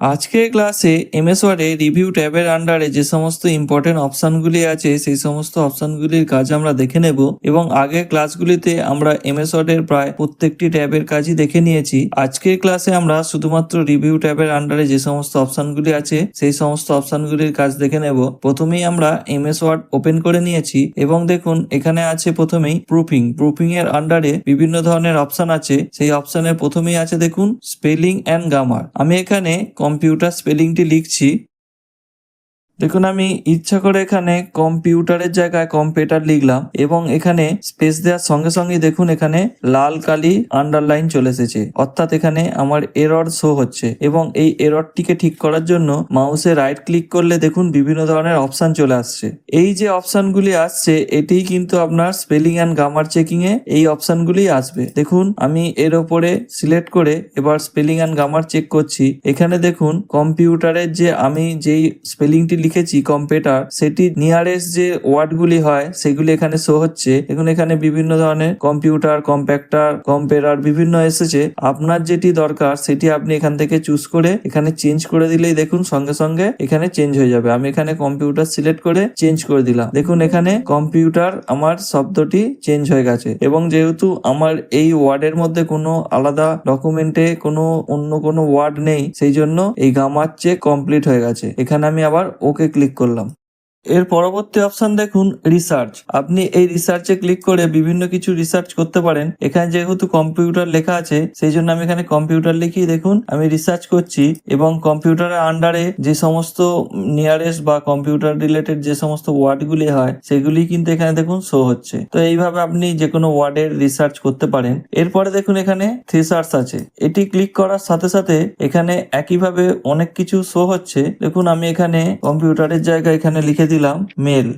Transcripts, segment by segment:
আজকের ক্লাসে এমএস ওয়ার্ডে রিভিউ ট্যাবের আন্ডারে যে সমস্ত ইম্পর্টেন্ট অপশানগুলি আছে, সেই সমস্ত অপশানগুলির কাজ আমরা দেখে নেব এবং আগের ক্লাসগুলিতে আমরা এমএস ওয়ার্ডের প্রায় প্রত্যেকটি ট্যাবের কাজই দেখে নিয়েছি। আজকের ক্লাসে আমরা শুধুমাত্র রিভিউ ট্যাবের আন্ডারে যে সমস্ত অপশানগুলি আছে, সেই সমস্ত অপশানগুলির কাজ দেখে নেব। প্রথমেই আমরা এমএস ওয়ার্ড ওপেন করে নিয়েছি এবং দেখুন এখানে আছে প্রথমেই প্রুফিং প্রুফিং এর আন্ডারে বিভিন্ন ধরনের অপশান আছে। সেই অপশনের প্রথমেই আছে দেখুন স্পেলিং অ্যান্ড গ্রামার আমি এখানে কম্পিউটার স্পেলিংটি লিখছি। দেখুন, আমি ইচ্ছা করে এখানে কম্পিউটারের জায়গায় কম্পিউটার লিখলাম এবং এখানে স্পেস দেওয়ার সঙ্গে সঙ্গে দেখুন, এখানে লাল কালি আন্ডারলাইন চলে এসেছে। অর্থাৎ এখানে আমার এরর শো হচ্ছে এবং এই এররটিকে ঠিক করার জন্য মাউসে রাইট ক্লিক করলে দেখুন, বিভিন্ন ধরনের অপশন চলে আসছে। এই যে অপশনগুলি আসছে, এটিই কিন্তু আপনার স্পেলিং অ্যান্ড গ্রামার চেকিং এ এই অপশনগুলি আসবে। দেখুন, আমি এর ওপরে সিলেক্ট করে এবার স্পেলিং অ্যান্ড গ্রামার চেক করছি। এখানে দেখুন, কম্পিউটারের যে আমি যেই স্পেলিংটি লিখেছি কম্পিউটার সেটি নিয়ারেস্ট যে ওয়ার্ডগুলি হয়, সেগুলি এখানে শো হচ্ছে। দেখুন, এখানে বিভিন্ন ধরনের কম্পিউটার কম্প্যাক্টার কম্পেরার বিভিন্ন এসেছে। আপনার যেটি দরকার, সেটি আপনি এখান থেকে চুজ করে এখানে চেঞ্জ করে দিলেই দেখুন, সঙ্গে সঙ্গে এখানে চেঞ্জ হয়ে যাবে। আমি এখানে কম্পিউটার সিলেক্ট করে চেঞ্জ করে দিলাম। দেখুন, এখানে কম্পিউটার আমার শব্দটি চেঞ্জ হয়ে গেছে। এবং যেহেতু আমার এই ওয়ার্ডের মধ্যে কোনো আলাদা ডকুমেন্টে কোনো অন্য কোনো ওয়ার্ড নেই, সেই জন্য এই গামার চেক কমপ্লিট হয়ে গেছে। এখানে আমি আবার ওকে ক্লিক করলাম? এর পরবর্তী অপশন দেখুন রিসার্চ আপনি এই রিসার্চে ক্লিক করে বিভিন্ন কিছু রিসার্চ করতে পারেন। এখানে যেহেতু কম্পিউটার লেখা আছে, সেই জন্য আমি এখানে কম্পিউটার লিখি। দেখুন, আমি রিসার্চ করছি এবং কম্পিউটারের আন্ডারে যে সমস্ত নিয়ারেস্ট বা কম্পিউটার রিলেটেড যে সমস্ত ওয়ার্ডগুলি হয়, সেগুলি কিন্তু এখানে দেখুন শো হচ্ছে। তো এইভাবে আপনি যে কোনো ওয়ার্ডের রিসার্চ করতে পারেন। এরপরে দেখুন এখানে থ্রেসার্স আছে। এটি ক্লিক করার সাথে সাথে এখানে একইভাবে অনেক কিছু শো হচ্ছে। দেখুন, আমি এখানে কম্পিউটারের জায়গায় এখানে লিখে দিলাম মেল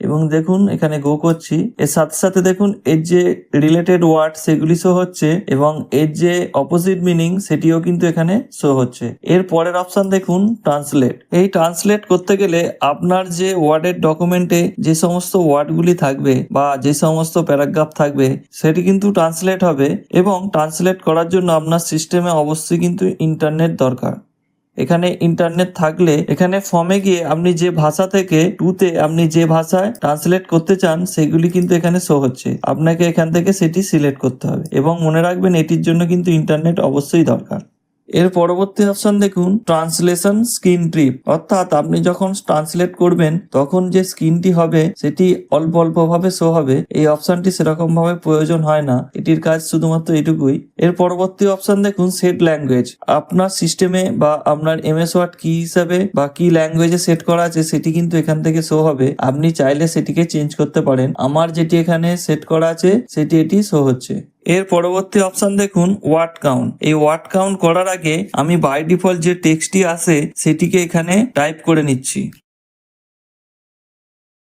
এবং দেখুন, এখানে গো করছি। এর সাথে সাথে দেখুন, এর যে রিলেটেড ওয়ার্ড সেগুলি শো হচ্ছে এবং এর যে অপোজিট মিনিং সেটিও কিন্তু এখানে শো হচ্ছে। এর পরের অপশন দেখুন ট্রান্সলেট এই ট্রান্সলেট করতে গেলে আপনার যে ওয়ার্ডের ডকুমেন্টে যে সমস্ত ওয়ার্ডগুলি থাকবে বা যে সমস্ত প্যারাগ্রাফ থাকবে, সেটি কিন্তু ট্রান্সলেট হবে এবং ট্রান্সলেট করার জন্য আপনার সিস্টেমে অবশ্যই কিন্তু ইন্টারনেট দরকার। এখানে ইন্টারনেট থাকলে এখানে ফর্মে গিয়ে আপনি যে ভাষা থেকে টুতে আপনি যে ভাষায় ট্রান্সলেট করতে চান, সেগুলি কিন্তু এখানে শো হচ্ছে। আপনাকে এখান থেকে সেটি সিলেক্ট করতে হবে এবং মনে রাখবেন, এটির জন্য কিন্তু ইন্টারনেট অবশ্যই দরকার। এর পরবর্তী অপশন দেখুন ট্রান্সলেশন স্ক্রিন ট্রিপ অর্থাৎ আপনি যখন ট্রান্সলেট করবেন, তখন যে স্ক্রিনটি হবে, সেটি অল্প অল্প ভাবে শো হবে। এই অপশনটি সেরকম ভাবে প্রয়োজন হয় না। এটির কাজ শুধুমাত্র এটুকুই। এর পরবর্তী অপশন দেখুন সেট ল্যাঙ্গুয়েজ আপনার সিস্টেমে বা আপনার এমএস ওয়ার্ড কি হিসাবে বা কি ল্যাঙ্গুয়েজে সেট করা আছে, সেটি কিন্তু এখান থেকে শো হবে। আপনি চাইলে সেটিকে চেঞ্জ করতে পারেন। আমার যেটি এখানে সেট করা আছে, সেটি এটি শো হচ্ছে। এর পরবর্তী অপশন দেখুন ওয়ার্ড কাউন্ট এই ওয়ার্ড কাউন্ট করার আগে আমি বাই ডিফল্ট যে টেক্সটটি আসে সেটিকে এখানে টাইপ করে নিচ্ছি।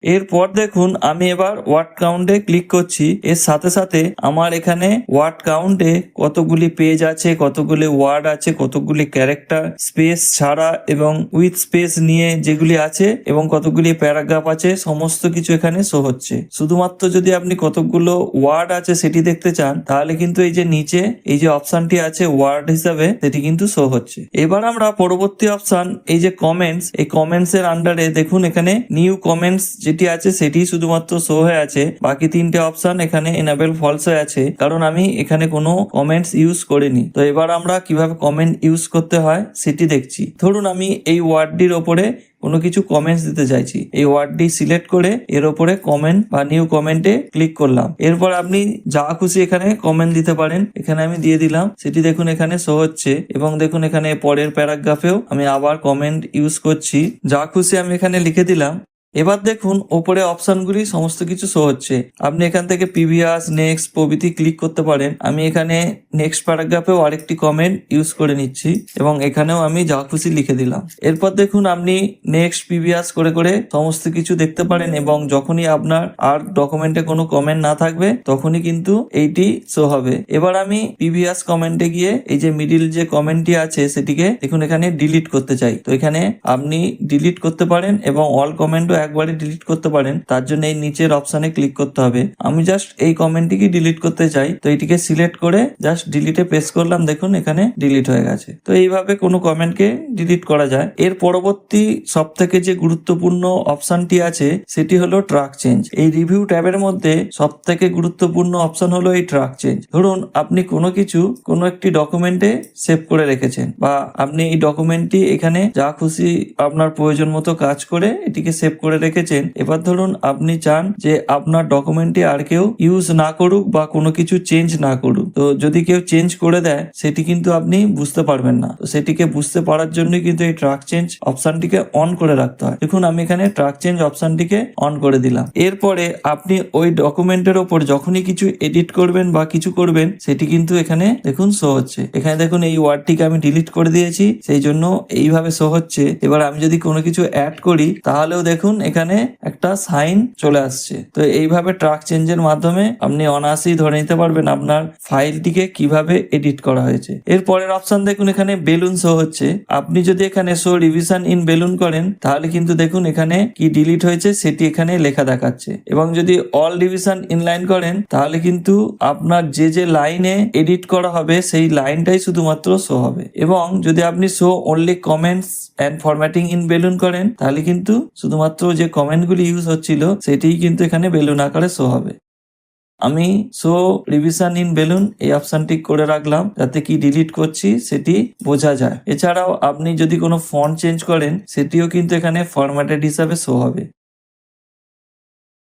এরপর দেখুন, আমি এবার ওয়ার্ড কাউন্টে ক্লিক করছি। এর সাথে সাথে আমার এখানে ওয়ার্ড কাউন্টে কতগুলি পেজ আছে, কতগুলি ওয়ার্ড আছে, কতগুলি ক্যারেক্টার স্পেস ছাড়া এবং উইথ স্পেস নিয়ে যেগুলি আছে এবং কতগুলি প্যারাগ্রাফ আছে, সমস্ত কিছু এখানে শো হচ্ছে। শুধুমাত্র যদি আপনি কতগুলো ওয়ার্ড আছে সেটি দেখতে চান, তাহলে কিন্তু এই যে নিচে এই যে অপশনটি আছে ওয়ার্ড হিসাবে সেটি কিন্তু শো হচ্ছে। এবার আমরা পরবর্তী অপশন, এই যে কমেন্টস, এই কমেন্টস এর আন্ডারে দেখুন এখানে নিউ কমেন্টস যেটি আছে সেটি শুধুমাত্র শো হয়ে আছে। বাকি তিনটে অপশন এখানে এনাবেল ফলস হয়ে আছে। কারণ আমি এখানে কোনো কমেন্টস ইউজ করিনি। তো এবার আমরা কীভাবে কমেন্ট ইউজ করতে হয় সেটি দেখছি। ধরুন আমি এই ওয়ার্ডটির ওপরে কোনো কিছু কমেন্টস দিতে চাইছি। এই ওয়ার্ডটি সিলেক্ট করে এর ওপরে কমেন্ট বা নিউ কমেন্টে ক্লিক করলাম। এরপর আপনি যা খুশি এখানে কমেন্ট দিতে পারেন। এখানে আমি দিয়ে দিলাম। সেটি দেখুন এখানে শো হচ্ছে। এবং দেখুন এখানে পরের প্যারাগ্রাফেও আমি আবার কমেন্ট ইউজ করছি। যা খুশি আমি এখানে লিখে দিলাম। এবার দেখুন ওপরে অপশনগুলি সমস্ত কিছু শো হচ্ছে। আপনি এখান থেকে পিভিয়াস নেক্সট প্রভৃতি ক্লিক করতে পারেন। আমি এখানে নেক্সট প্যারাগ্রাফেও আরেকটি কমেন্ট ইউজ করে নিচ্ছি এবং এখানেও আমি যা খুশি লিখে দিলাম। এরপর দেখুন, আপনি নেক্সট পিভিয়াস করে করে সমস্ত কিছু দেখতে পারেন এবং যখনই আপনার আর ডকুমেন্টে কোনো কমেন্ট না থাকবে, তখনই কিন্তু এইটি শো হবে। এবার আমি পিভিয়াস কমেন্টে গিয়ে এই যে মিডিল যে কমেন্টটি আছে, সেটিকে দেখুন, এখানে ডিলিট করতে চাই। তো এখানে আপনি ডিলিট করতে পারেন এবং অল কমেন্টও একবারে ডিলিট করতে পারেন, তার জন্য এই নিচের অপশানে ক্লিক করতে হবে। আমি জাস্ট এই কমেন্টটিকে ডিলিট করতে চাই, তো এটিকে সিলেক্ট করে জাস্ট ডিলিটে প্রেস করলাম, দেখুন এখানে ডিলিট হয়ে গেছে। তো এইভাবে কোনো কমেন্টকে ডিলিট করা যায়। এর পরবর্তী সব থেকে যে গুরুত্বপূর্ণ অপশনটি আছে, সেটি হলো ট্রাক চেঞ্জ এই রিভিউ ট্যাবের মধ্যে সব থেকে গুরুত্বপূর্ণ অপশন হলো এই ট্রাক চেঞ্জ ধরুন, আপনি কোনো কিছু কোনো একটি ডকুমেন্টে সেভ করে রেখেছেন, বা আপনি এই ডকুমেন্টটি এখানে যা খুশি আপনার প্রয়োজন মতো কাজ করে এটিকে সেভ করে রেখেছেন। এবার ধরুন আপনি চান যে আপনার ডকুমেন্টটি আর কেউ ইউজ না করুক বা কোনো কিছু চেঞ্জ না করুক। তো যদি কেউ চেঞ্জ করে দেয়, সেটি কিন্তু আপনি বুঝতে পারবেন না। তো সেটিকে বুঝতে পারার জন্যই কিন্তু এই ট্রাক চেঞ্জ অপশনটিকে অন করে রাখতে হয়। দেখুন, আমি এখানে ট্রাক চেঞ্জ অপশনটিকে অন করে দিলাম। এরপরে আপনি ওই ডকুমেন্টের ওপর যখনই কিছু এডিট করবেন বা কিছু করবেন, সেটি কিন্তু এখানে দেখুন শো হচ্ছে। এখানে দেখুন, এই ওয়ার্ডটিকে আমি ডিলিট করে দিয়েছি, সেই জন্য এইভাবে শো হচ্ছে। এবার আমি যদি কোনো কিছু অ্যাড করি, তাহলেও দেখুন, এখানে একটা সাইন চলে আসছে। তো এইভাবে ট্রাক চেঞ্জের মাধ্যমে আপনি অনায়াসেই ধরে নিতে পারবেন আপনার ফাইলটিকে কীভাবে এডিট করা হয়েছে? এর পরের অপশন দেখুন, এখানে বেলুন শো হচ্ছে। আপনি যদি এখানে শো রিভিশন ইন বেলুন করেন, তাহলে কিন্তু দেখুন এখানে কি ডিলিট হয়েছে, সেটি এখানে লেখা দেখাচ্ছে। এবং যদি অল ডিভিশন ইনলাইন করেন, তাহলে কিন্তু আপনার যে যে লাইনে এডিট করা হবে, সেই লাইনটাই শুধুমাত্র শো হবে। এবং যদি আপনি show only comments and formatting in balloon করেন, তাহলে কিন্তু শুধুমাত্র যে কমেন্টগুলি ইউজ হচ্ছিল, সেটিই কিন্তু এখানে বেলুন আকারে শো হবে। আমি শো রিভিশন ইন বেলুন এই অপশনটি করে রাখলাম, যাতে কি ডিলিট করছি সেটি বোঝা যায়। এছাড়াও আপনি যদি কোনো ফন্ট চেঞ্জ করেন, সেটিও কিন্তু এখানে ফরম্যাটেড হিসাবে শো হবে।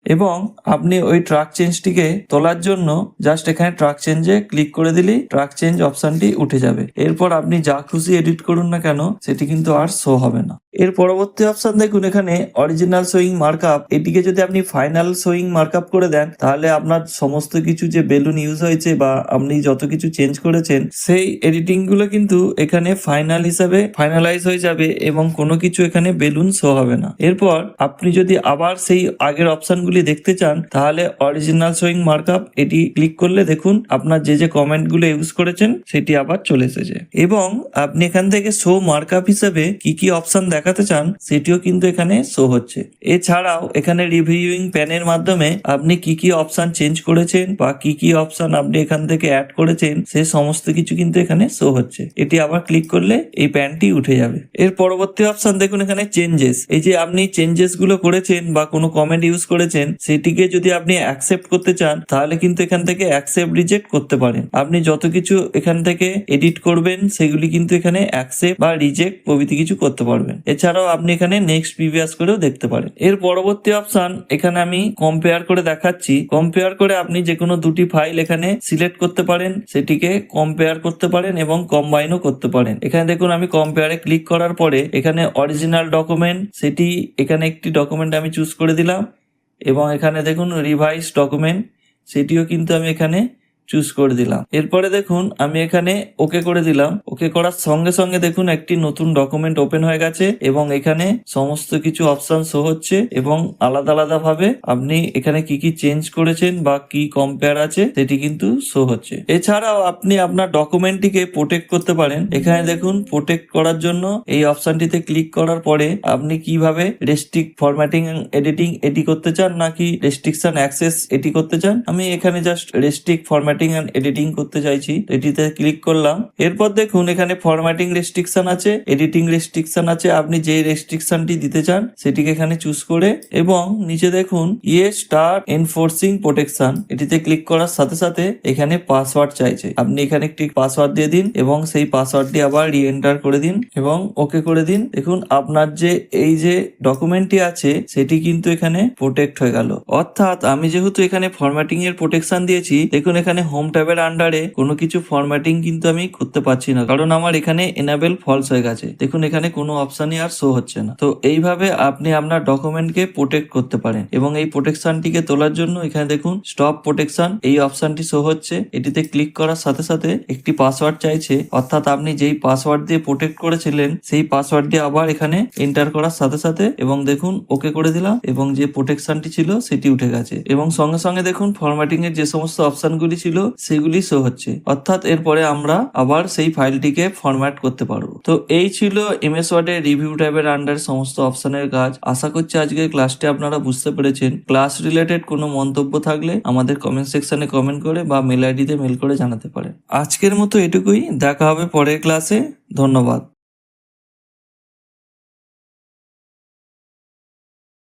এবং আপনি ওই ট্রাক চেঞ্জটিকে তোলার জন্য জাস্ট এখানে ট্রাক চেঞ্জে ক্লিক করে দিলেই ট্রাক চেঞ্জ অপশনটি উঠে যাবে। এরপর আপনি যা খুশি এডিট করুন না কেন, সেটি কিন্তু আর শো হবে না। এর পরবর্তী অপশন দেখুন, এখানে অরিজিনাল সোয়িং মার্কআপ এটিকে যদি আপনি ফাইনাল সোয়িং মার্কআপ করে দেন, তাহলে আপনার সমস্ত কিছু যে বেলুন ইউজ হয়েছে বা আপনি যত কিছু চেঞ্জ করেছেন, সেই এডিটিংগুলো কিন্তু এখানে ফাইনাল হিসাবে ফাইনালাইজ হয়ে যাবে এবং কোনো কিছু এখানে বেলুন শো হবে না। এরপর আপনি যদি আবার সেই আগের অপশনগুলি দেখতে চান, তাহলে অরিজিনাল সোয়িং মার্কআপ এটি ক্লিক করলে দেখুন, আপনার যে যে কমেন্টগুলো ইউজ করেছেন, সেটি আবার চলে এসেছে। এবং আপনি এখান থেকে শো মার্কআপ হিসেবে কি কি অপশন দেখাতে চান, সেটিও কিন্তু এখানে শো হচ্ছে। এছাড়াও এখানে রিভিউইং প্যানের মাধ্যমে আপনি কি কি অপশন চেঞ্জ করেছেন বা কি কি অপশন আপনি এখান থেকে অ্যাড করেছেন, সে সমস্ত কিছু কিন্তু এখানে শো হচ্ছে। এটি আবার ক্লিক করলে এই প্যানটি উঠে যাবে। এর পরবর্তী অপশন দেখুন এখানে চেঞ্জেস এই যে আপনি চেঞ্জেসগুলো করেছেন বা কোনো কমেন্ট ইউজ করেছেন, সেটিকে যদি আপনি অ্যাকসেপ্ট করতে চান, তাহলে কিন্তু এখান থেকে অ্যাকসেপ্ট রিজেক্ট করতে পারেন। আপনি যত কিছু এখান থেকে এডিট করবেন, সেগুলি কিন্তু এখানে অ্যাকসেপ্ট বা রিজেক্ট প্রভৃতি কিছু করতে পারবেন। এছাড়াও আপনি এখানে নেক্সট প্রিভিয়াস করেও দেখতে পারেন। এর পরবর্তী অপশন এখানে আমি কম্পেয়ার করে দেখাচ্ছি। কম্পেয়ার করে আপনি যে কোনো দুটি ফাইল এখানে সিলেক্ট করতে পারেন, সেটিকে কম্পেয়ার করতে পারেন এবং কম্বাইনও করতে পারেন। এখানে দেখুন, আমি কম্পেয়ারে ক্লিক করার পরে এখানে অরিজিনাল ডকুমেন্ট সেটি এখানে একটি ডকুমেন্ট আমি চুজ করে দিলাম এবং এখানে দেখুন রিভাইস ডকুমেন্ট সেটিও কিন্তু আমি এখানে চুজ করে দিলাম। এরপরে দেখুন, আমি এখানে ওকে করে দিলাম। ওকে করার সঙ্গে সঙ্গে দেখুন, একটি নতুন ডকুমেন্ট ওপেন হয়ে গেছে এবং এখানে সমস্ত কিছু অপশন শো হচ্ছে এবং আলাদা আলাদা ভাবে আপনি এখানে কি কি চেঞ্জ করেছেন বা কি কম্পেয়ার আছে সেটি কিন্তু শো হচ্ছে। এছাড়াও আপনি আপনার ডকুমেন্টটিকে প্রোটেক্ট করতে পারেন। এখানে দেখুন প্রোটেক্ট করার জন্য এই অপশনটিতে ক্লিক করার পরে আপনি কীভাবে রেস্ট্রিক্ট ফরম্যাটিং এডিটিং এটি করতে চান নাকি রেস্ট্রিকশন অ্যাক্সেস এটি করতে চান? আমি এখানে just restrict formatting and editing করতে চাইছি। এটিতে ক্লিক করলাম। এরপর দেখুন, এখানে ফরম্যাটিং রেস্ট্রিকশন আছে এডিটিং রেস্ট্রিকশন আছে। আপনি যে রেস্ট্রিকশনটি দিতে চান, সেটিকে এখানে চুজ করে এবং নিচে দেখুন ইয়ে স্টার্ট এনফোর্সিং প্রোটেকশন এটিতে ক্লিক করার সাথে সাথে এখানে পাসওয়ার্ড চাইছে। আপনি এখানে একটি পাসওয়ার্ড দিয়ে দিন এবং সেই পাসওয়ার্ডটি আবার রি এন্টার করে দিন এবং ওকে করে দিন। দেখুন, আপনার যে এই যে ডকুমেন্টটি আছে, সেটি কিন্তু এখানে প্রোটেক্ট হয়ে গেল। অর্থাৎ আমি যেহেতু এখানে ফরম্যাটিং এর প্রোটেকশন দিয়েছি, দেখুন, এখানে হোম ট্যাবের আন্ডারে কোনো কিছু ফরম্যাটিং কিন্তু আমি করতে পারছি না। কারণ আমার এখানে এনাবেল ফলস হয়ে গেছে। দেখুন, এখানে কোনো অপশনই আর শো হচ্ছে না। তো এইভাবে আপনি আপনার ডকুমেন্টকে প্রোটেক্ট করতে পারেন এবং এই প্রোটেকশনটিকে তোলার জন্য এখানে দেখুন স্টপ প্রোটেকশন এই অপশনটি শো হচ্ছে। এটিতে ক্লিক করার সাথে সাথে একটি পাসওয়ার্ড চাইছে। অর্থাৎ আপনি যেই পাসওয়ার্ড দিয়ে প্রোটেক্ট করেছিলেন, সেই পাসওয়ার্ড দিয়ে আবার এখানে এন্টার করার সাথে সাথে এবং দেখুন ওকে করে দিলাম এবং যে প্রোটেকশনটি ছিল, সেটি উঠে গেছে। এবং সঙ্গে সঙ্গে দেখুন ফরম্যাটিং এর যে সমস্ত অপশনগুলি ছিল ছিল, সেগুলি শো হচ্ছে। অর্থাৎ এরপরে আমরা আবার সেই ফাইলটিকে ফরম্যাট করতে পারব। তো এই ছিল এমএস ওয়ার্ডের রিভিউ ট্যাবের আন্ডার সমস্ত অপশনের কাজ। আশা করছি আজকের ক্লাসটি আপনারা বুঝতে পেরেছেন। ক্লাস রিলেটেড কোনো মন্তব্য থাকলে আমাদের কমেন্ট সেকশনে কমেন্ট করে বা মেল আইডিতে মেল করে জানাতে পারেন। আজকের মতো এটুকুই। দেখা হবে পরের ক্লাসে ধন্যবাদ।